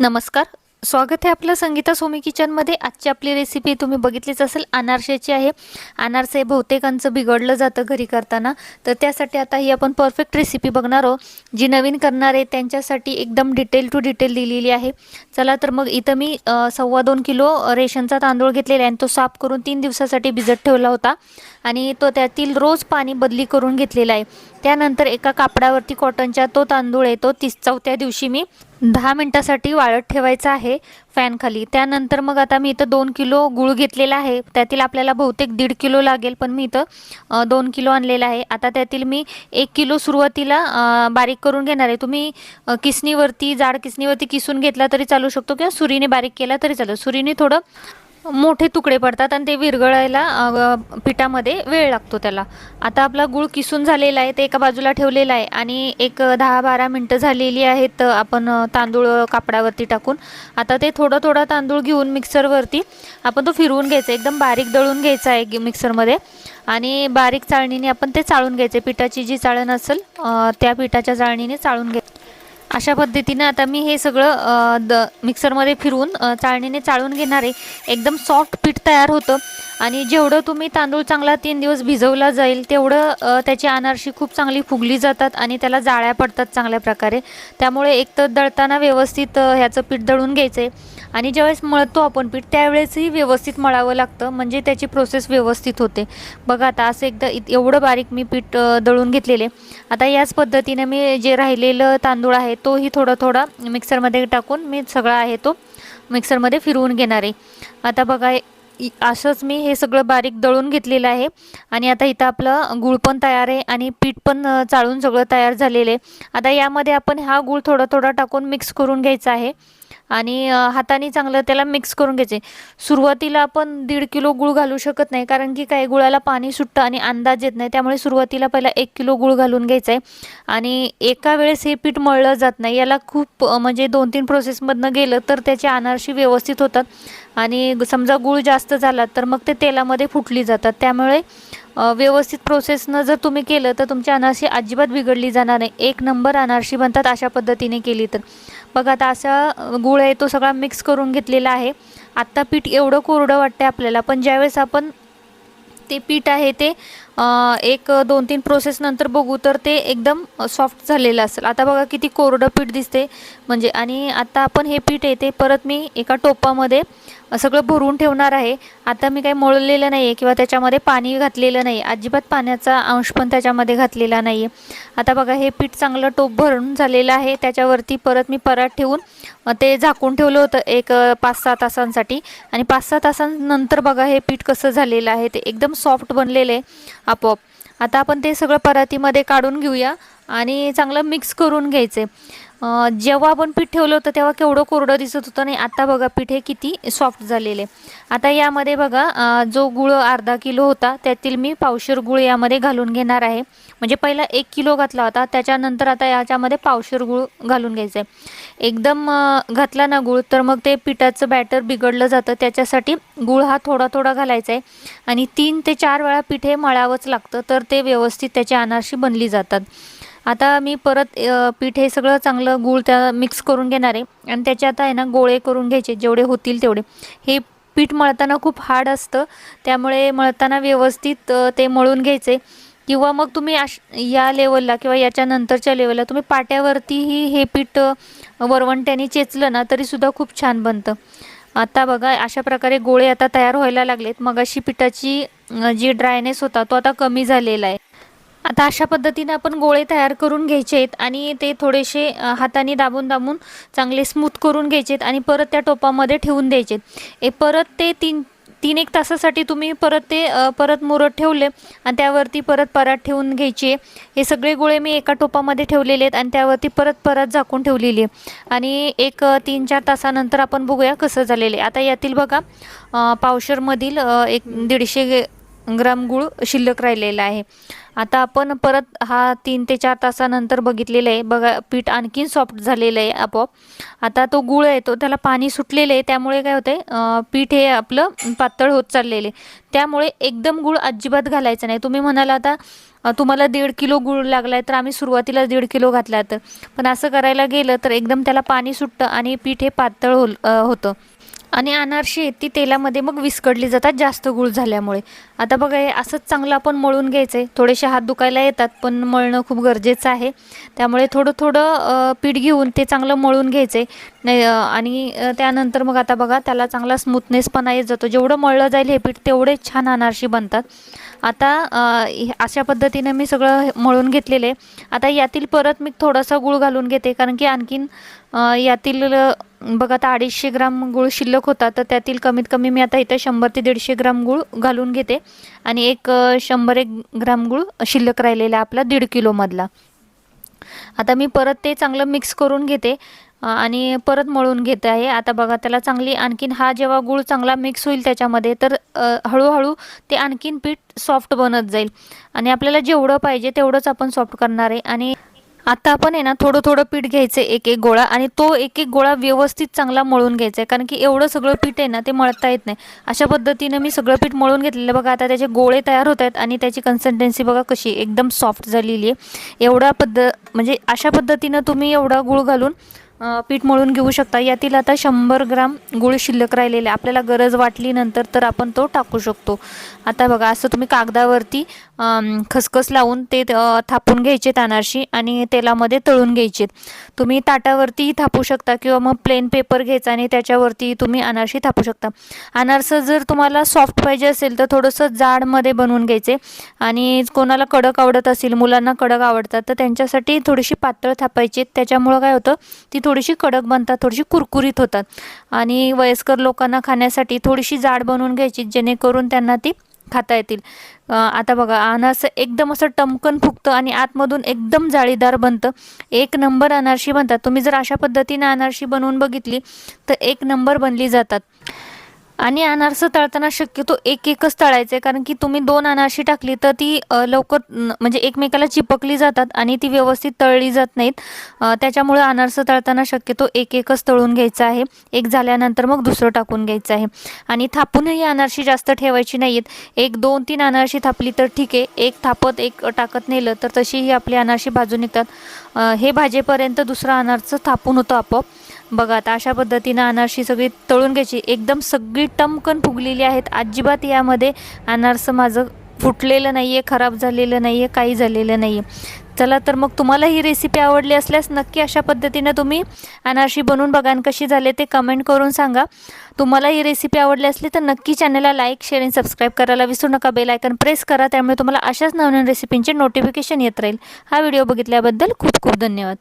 नमस्कार. स्वागत आहे आपलं संगीता सोमी किचनमध्ये. आजची आपली रेसिपी तुम्ही बघितलीच असेल अनारशाची आहे. अनारसे बहुतेकांचं बिघडलं जातं घरी करताना. तर त्यासाठी आता ही आपण परफेक्ट रेसिपी बघणार आहोत. जी नवीन करणार आहे त्यांच्यासाठी एकदम डिटेल टू डिटेल दिलेली आहे. चला तर मग इथं मी सव्वा दोन किलो रेशनचा तांदूळ घेतलेला आहे आणि तो साफ करून तीन दिवसासाठी भिजत ठेवला होता. आणि तो त्यातील रोज पाणी बदली करून घेतलेला आहे. त्यानंतर एका कापडावरती कॉटनच्या तो तांदूळ आहे तो तीस चौथ्या दिवशी मी दहा मिनटासाठी वाळत ठेवायचं आहे फॅनखाली त्यानंतर मग आता मी इथं दोन किलो गूळ घेतलेला आहे. त्यातील आपल्याला बहुतेक दीड किलो लागेल पण मी इथं दोन किलो आणलेला आहे. आता त्यातील मी एक किलो सुरुवातीला बारीक करून घेणार आहे. तुम्ही किसणीवरती जाड किसणीवरती किसून घेतला तरी चालू शकतो किंवा सुरीने बारीक केला तरी चालू. सुरीने थोडं मोठे तुकडे पडतात आणि ते विरघळायला पिठामध्ये वेळ लागतो त्याला. आता आपला गूळ किसून झालेला आहे ते एका बाजूला ठेवलेला आहे आणि एक दहा बारा मिनटं झालेली आहेत आपण तांदूळ कापडावरती टाकून. आता ते थोडं थोडं तांदूळ घेऊन मिक्सरवरती आपण तो फिरवून घ्यायचा एकदम बारीक दळून घ्यायचा आहे मिक्सरमध्ये आणि बारीक चाळणीने आपण ते चाळून घ्यायचे. पिठाची जी चाळण असेल त्या पिठाच्या चाळणीने चाळून घ्यायचं. अशा पद्धतीनं आता मी हे सगळं द मिक्सरमध्ये फिरवून चाळणीने चाळून घेणार आहे. एकदम सॉफ्ट पीठ तयार होतं. आणि जेवढं तुम्ही तांदूळ चांगला तीन दिवस भिजवला जाईल तेवढं त्याची अनारशी खूप चांगली फुगली जातात आणि त्याला जाळ्या पडतात चांगल्या प्रकारे. त्यामुळे एक तर दळताना व्यवस्थित ह्याचं पीठ दळून घ्यायचं आहे आणि ज्यावेळेस मळतो आपण पीठ त्यावेळेसही व्यवस्थित मळावं लागतं. म्हणजे त्याची प्रोसेस व्यवस्थित होते. बघा आता असं एकदा एवढं बारीक मी पीठ दळून घेतलेले. आता याच पद्धतीने मी जे राहिलेलं तांदूळ आहे तोही थोडा थोडा मिक्सरमध्ये टाकून मी सगळा आहे तो मिक्सरमध्ये फिरवून घेणार आहे. आता बघा असंच मी हे सगळं बारीक दळून घेतलेलं आहे. आणि आता इथं आपलं गूळ पण तयार आहे आणि पीठ पण चाळून सगळं तयार झालेलं आहे. आता यामध्ये आपण हा गूळ थोडा थोडा टाकून मिक्स करून घ्यायचा आहे. आणि हाताने चांगलं त्याला मिक्स करून घ्यायचे. सुरुवातीला आपण दीड किलो गूळ घालू शकत नाही कारण की काही गुळाला पाणी सुटतं आणि अंदाज येत नाही. त्यामुळे सुरुवातीला पहिला एक किलो गूळ घालून घ्यायचा आहे आणि एका वेळेस हे पीठ मळलं जात नाही. याला खूप म्हणजे दोन तीन प्रोसेसमधनं गेलं तर त्याचे अनारशी व्यवस्थित होतात. आणि समजा गूळ जास्त जास्त झाला तर मग ते तेलामध्ये फुटली जातात. त्यामुळे व्यवस्थित प्रोसेसनं जर तुम्ही केलं तर तुमची अनारशी अजिबात बिघडली जाणार नाही. एक नंबर अनारशी बनतात अशा पद्धतीने केली तर. बघा आता असा गुळ आहे तो सगळा मिक्स करून घेतलेला आहे. आत्ता पीठ एवढं कोरडं वाटते आपल्याला पण ज्यावेळेस आपण ते पीठ आहे ते एक दोन तीन प्रोसेस नंतर बघू तर ते एकदम सॉफ्ट झालेलं असेल. आता बघा किती कोरडं पीठ दिसते. म्हणजे आणि आता आपण हे पीठ आहे ते परत मी एका टोपामध्ये सगळं भरून ठेवणार आहे. आता मी काही मळलेलं नाही आहे किंवा त्याच्यामध्ये पाणी घातलेलं नाही अजिबात पाण्याचा अंश पण त्याच्यामध्ये घातलेला नाही आहे आता बघा हे पीठ चांगलं टोप भरून झालेलं आहे. त्याच्यावरती परत मी परात ठेवून ते झाकून ठेवलं होतं एक पाच सहा तासांसाठी. आणि पाच सहा तासांनंतर बघा हे पीठ कसं झालेलं आहे ते एकदम सॉफ्ट बनलेलं आहे. आपोआप. आता आपण ते सगळं परातीमध्ये काढून घेऊया आणि चांगलं मिक्स करून घ्यायचे. जेव्हा आपण पीठ ठेवलं होतं तेव्हा केवढं कोरडं दिसत होतं नाही आता बघा पीठ हे किती सॉफ्ट झालेले. आता यामध्ये बघा जो गुळ अर्धा किलो होता त्यातील मी पावशेर गुळ यामध्ये घालून घेणार आहे. म्हणजे पहिला एक किलो घातला होता त्याच्यानंतर आता याच्यामध्ये पावशेर गुळ घालून घ्यायचं आहे. एकदम घातला ना गुळ तर मग ते पिठाचं बॅटर बिघडलं जातं. त्याच्यासाठी गुळ हा थोडा थोडा घालायचा आहे. आणि तीन ते चार वेळा पीठ हे मळावंच लागतं तर ते व्यवस्थित त्याची अनारशी बनली जातात. आता मी परत पीठ हे सगळं चांगलं गूळ त्या मिक्स करून घेणार आहे. आणि त्याचे आता आहे ना गोळे करून घ्यायचे जेवढे होतील तेवढे. हे पीठ मळताना खूप हार्ड असतं. त्यामुळे मळताना व्यवस्थित ते मळून घ्यायचे. किंवा मग तुम्ही अश या लेवलला किंवा याच्या नंतरच्या लेवलला तुम्ही पाट्यावरतीही हे पीठ वरवंट्याने चेचलं ना तरीसुद्धा खूप छान बनतं. आता बघा अशा प्रकारे गोळे आता तयार व्हायला लागलेत. मग अशी पिठाची जी ड्रायनेस होता तो आता कमी झालेला आहे. आता अशा पद्धतीने आपण गोळे तयार करून घ्यायचे आहेत आणि ते थोडेसे हाताने दाबून दाबून चांगले स्मूथ करून घ्यायचे आहेत आणि परत त्या टोपामध्ये ठेवून द्यायचे ए परत ते तीन तीन एक तासासाठी तुम्ही परत ते परत मुरत ठेवले आणि त्यावरती परत परात ठेवून घ्यायचे. हे सगळे गोळे मी एका टोपामध्ये ठेवलेले आहेत आणि त्यावरती परत परत झाकून ठेवलेली आहे. आणि एक तीन चार तासानंतर आपण बघूया कसं झालेलं आहे. आता यातील बघा पावशरमधील एक दीडशे ग्राम गूळ शिल्लक राहिलेला आहे. आता आपण परत हा तीन ते चार तासानंतर बघितलेलं आहे. बघा पीठ आणखीन सॉफ्ट झालेलं आहे आपोआप. आता तो गूळ आहे तो त्याला पाणी सुटलेलं आहे. त्यामुळे काय होतं आहे पीठ हे आपलं पातळ होत चाललेलं आहे. त्यामुळे एकदम गूळ अजिबात घालायचं नाही. तुम्ही म्हणाल आता तुम्हाला दीड किलो गूळ लागला आहे तर आम्ही सुरुवातीला दीड किलो घातला तर. पण असं करायला गेलं तर एकदम त्याला पाणी सुटतं आणि पीठ हे पातळ होल होतं. आणि अनारशी आहेत ती तेलामध्ये मग विस्कटली जातात जास्त गूळ झाल्यामुळे. आता बघा हे असंच चांगलं आपण मळून घ्यायचं आहे थोडेसे हात दुखायला येतात पण मळणं खूप गरजेचं आहे. त्यामुळे थोडं थोडं पीठ घेऊन ते चांगलं मळून घ्यायचं आहे नाही आणि त्यानंतर मग आता बघा त्याला चांगला स्मूथनेसपणा येत जातो. जेवढं मळलं जाईल हे पीठ तेवढे छान अनारशी बनतात. आता हे- अशा पद्धतीने मी सगळं मळून घेतलेलं आहे. आता यातील परत मी थोडासा गूळ घालून घेते कारण की आणखीन यातील बघा आता अडीचशे ग्राम गूळ शिल्लक होता तर त्यातील कमीत कमी मी आता इथं शंभर ते दीडशे ग्राम गूळ घालून घेते. आणि एक शंभर एक ग्राम गूळ शिल्लक राहिलेला आपला दीड किलोमधला. आता मी परत ते चांगलं मिक्स करून घेते. आणि परत मळून घेते आहे. आता बघा त्याला चांगली आणखीन हा जेव्हा गूळ चांगला मिक्स होईल त्याच्यामध्ये तर हळूहळू ते आणखीन पीठ सॉफ्ट बनत जाईल. आणि आपल्याला जेवढं पाहिजे तेवढंच आपण सॉफ्ट करणार आहे. आणि आता आपण आहे ना थोडं थोडं पीठ घ्यायचं एक एक गोळा. आणि तो एक एक गोळा व्यवस्थित चांगला मळून घ्यायचा आहे कारण की एवढं सगळं पीठ आहे ना ते मळता येत नाही. अशा पद्धतीनं मी सगळं पीठ मळून घेतलेलं. बघा आता त्याचे गोळे तयार होत आहेत आणि त्याची कन्सिस्टन्सी बघा कशी एकदम सॉफ्ट झालेली आहे. एवढा पद्ध म्हणजे अशा पद्धतीनं तुम्ही एवढा गूळ घालून पीठ मळून घेऊ शकता. यातील आता शंभर ग्राम गुळ शिल्लक राहिलेले. आपल्याला गरज वाटली नंतर तर आपण तो टाकू शकतो. आता बघा असं तुम्ही कागदावरती खसखस लावून ते थापून घ्यायचे अनारशी आणि तेलामध्ये तळून घ्यायचे तुम्ही ताटावरतीही थापू शकता किंवा मग प्लेन पेपर घ्यायचा आणि त्याच्यावरती तुम्ही अनारशी थापू शकता. अनारसं जर तुम्हाला सॉफ्ट पाहिजे असेल तर थोडंसं जाडमध्ये बनवून घ्यायचे. आणि कोणाला कडक आवडत असेल मुलांना कडक आवडतात तर त्यांच्यासाठी थोडीशी पातळ थापायची. त्याच्यामुळं काय होतं ती थोडीशी कडक बनतात थोडीशी कुरकुरीत होतात. आणि वयस्कर लोकांना खाण्यासाठी थोडीशी जाड बनवून घ्यायची जेणेकरून त्यांना ती खाता येतील. आता बघा अनारसं एकदम असं टमकन फुगतं आणि आतमधून एकदम जाळीदार बनतं. एक नंबर अनारशी बनतात. तुम्ही जर अशा पद्धतीने अनारशी बनवून बघितली तर एक नंबर बनली जातात. आणि अनारसं तळताना शक्यतो एक एकच तळायचं आहे कारण की तुम्ही दोन अनारशी टाकली तर ती लवकर म्हणजे एकमेकाला चिपकली जातात आणि ती व्यवस्थित तळली जात नाहीत. त्याच्यामुळे अनारसं तळताना शक्यतो एक एकच तळून घ्यायचं आहे. एक झाल्यानंतर मग दुसरं टाकून घ्यायचं आहे. आणि थापूनही अनारशी जास्त ठेवायची नाही आहेत एक दोन तीन अनारशी थापली तर ठीक आहे. एक थापत एक टाकत नेलं तर तशीही आपली अनारशी भाजून निघतात. हे भाजेपर्यंत दुसरा अनारचं थापून होतं आपोआप. बघा आता अशा पद्धतीनं अनारशी सगळी तळून घ्यायची. एकदम सगळी टमकन फुगलेली आहेत. अजिबात यामध्ये अनारसं माझं फुटलेलं नाही आहे खराब झालेलं नाही आहे काही झालेलं नाही आहे चला तर मग तुम्हाला ही रेसिपी आवडली असल्यास नक्की अशा पद्धतीनं तुम्ही अनारशी बनवून बघा कशी झाले ते कमेंट करून सांगा. तुम्हाला ही रेसिपी आवडली असली तर नक्की चॅनलला लाईक शेअर आणि सबस्क्राईब करायला विसरू नका. बेल आयकन प्रेस करा त्यामुळे तुम्हाला अशाच नवनवीन रेसिपींचे नोटिफिकेशन येत राहील. हा व्हिडिओ बघितल्याबद्दल खूप खूप धन्यवाद.